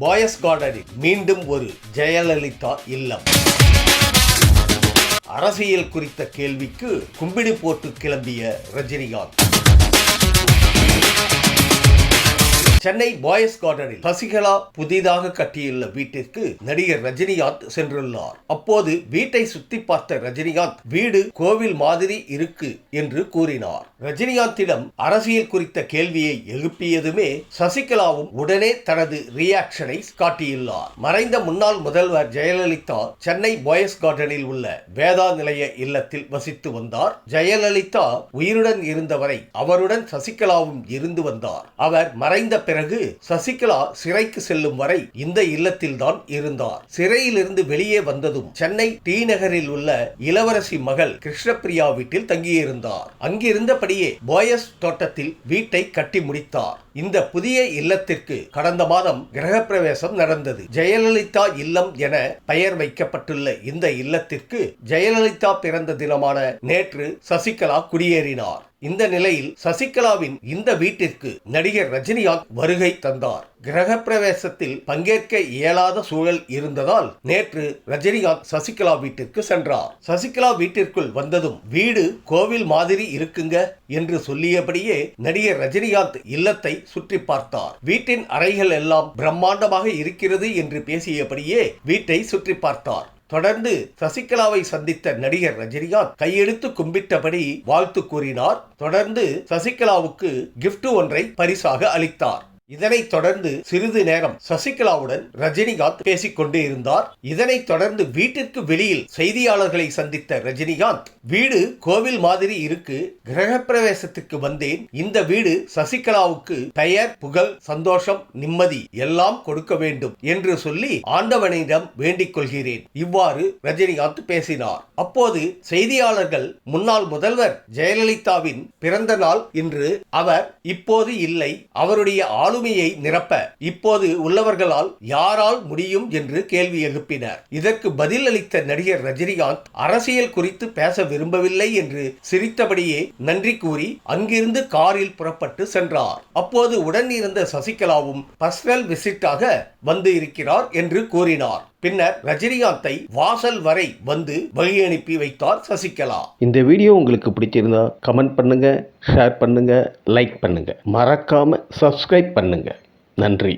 பாயஸ் கார்டனில் மீண்டும் ஒரு ஜெயலலிதா இல்லம். அரசியல் குறித்த கேள்விக்கு கும்பிடு போட்டு கிளம்பிய ரஜினிகாந்த். சென்னை பாய்ஸ் கார்டனில் சசிகலா புதிதாக கட்டியுள்ள வீட்டிற்கு நடிகர் ரஜினிகாந்த் சென்றுள்ளார். அப்போது வீட்டை சுத்தி பார்த்த ரஜினிகாந்த் வீடு கோவில் மாதிரி இருக்கு என்று கூறினார். ரஜினிகாந்திடம் அரசியல் குறித்த கேள்வியை எழுப்பியதுமே சசிகலாவும் உடனே தனது ரியாக்ஷனை காட்டியுள்ளார். மறைந்த முன்னாள் முதல்வர் ஜெயலலிதா சென்னை பாய்ஸ் கார்டனில் உள்ள வேதா நிலைய இல்லத்தில் வசித்து வந்தார். ஜெயலலிதா உயிருடன் இருந்தவரை அவருடன் சசிகலாவும் இருந்து வந்தார். அவர் மறைந்த பிறகு சசிகலா சிறைக்கு செல்லும் வரை இந்த இல்லத்தில்தான் இருந்தார். சிறையிலிருந்து வெளியே வந்ததும் சென்னை டி நகரில் உள்ள இளவரசி மகள் கிருஷ்ணபிரியா வீட்டில் தங்கியிருந்தார். அங்கிருந்தபடியே போயஸ் தோட்டத்தில் வீட்டை கட்டி முடித்தார். இந்த புதிய இல்லத்திற்கு கடந்த மாதம் கிரகப்பிரவேசம் நடந்தது. ஜெயலலிதா இல்லம் என பெயர் வைக்கப்பட்டுள்ள இந்த இல்லத்திற்கு ஜெயலலிதா பிறந்த தினமான நேற்று சசிகலா குடியேறினார். இந்த நிலையில் சசிகலாவின் இந்த வீட்டிற்கு நடிகர் ரஜினிகாந்த் வருகை தந்தார். கிரகப்பிரவேசத்தில் பங்கேற்க இயலாத சூழல் இருந்ததால் நேற்று ரஜினிகாந்த் சசிகலா வீட்டிற்கு சென்றார். சசிகலா வீட்டிற்குள் வந்ததும் வீடு கோவில் மாதிரி இருக்குங்க என்று சொல்லியபடியே நடிகர் ரஜினிகாந்த் இல்லத்தை சுற்றி பார்த்தார். வீட்டின் அறைகள் எல்லாம் பிரம்மாண்டமாக இருக்கிறது என்று பேசியபடியே வீட்டை சுற்றி பார்த்தார். தொடர்ந்து சசிகலாவை சந்தித்த நடிகர் ரஜினிகாந்த் கையெடுத்து கும்பிட்டபடி வாழ்த்து கூறினார். தொடர்ந்து சசிகலாவுக்கு கிஃப்ட் ஒன்றை பரிசாக அளித்தார். இதனைத் தொடர்ந்து சிறிது நேரம் சசிகலாவுடன் ரஜினிகாந்த் பேசிக் கொண்டு இருந்தார். இதனைத் தொடர்ந்து வீட்டிற்கு வெளியில் செய்தியாளர்களை சந்தித்த ரஜினிகாந்த் வீடு கோவில் மாதிரி இருக்கு கிரகப்பிரவேசத்துக்கு வந்தேன். இந்த வீடு சசிகலாவுக்கு பெயர் புகழ் சந்தோஷம் நிம்மதி எல்லாம் கொடுக்க வேண்டும் என்று சொல்லி ஆண்டவனிடம் வேண்டிக் கொள்கிறேன். இவ்வாறு ரஜினிகாந்த் பேசினார். அப்போது செய்தியாளர்கள் முன்னாள் முதல்வர் ஜெயலலிதாவின் பிறந்த நாள் இன்று அவர் இப்போது இல்லை. அவருடைய ஆளும் ஆளுமையை நிரப்ப இப்போது உள்ளவர்களால் யாரால் முடியும் என்று கேள்வி எழுப்பினர். இதற்கு பதில் அளித்த நடிகர் ரஜினிகாந்த் அரசியல் குறித்து பேச விரும்பவில்லை என்று சிரித்தபடியே நன்றி கூறி அங்கிருந்து காரில் புறப்பட்டு சென்றார். அப்போது உடன் இருந்த சசிகலாவும் பர்சனல் விசிட்டாக வந்து இருக்கிறார் என்று கூறினார். பின்னர் ரஜினிகாந்தை வாசல் வரை வந்து வழி அனுப்பி வைத்தார் சசிகலா. இந்த வீடியோ உங்களுக்கு பிடிச்சிருந்தா கமெண்ட் பண்ணுங்க ஷேர் பண்ணுங்க லைக் பண்ணுங்க. மறக்காம சப்ஸ்கிரைப் பண்ணுங்க. நன்றி.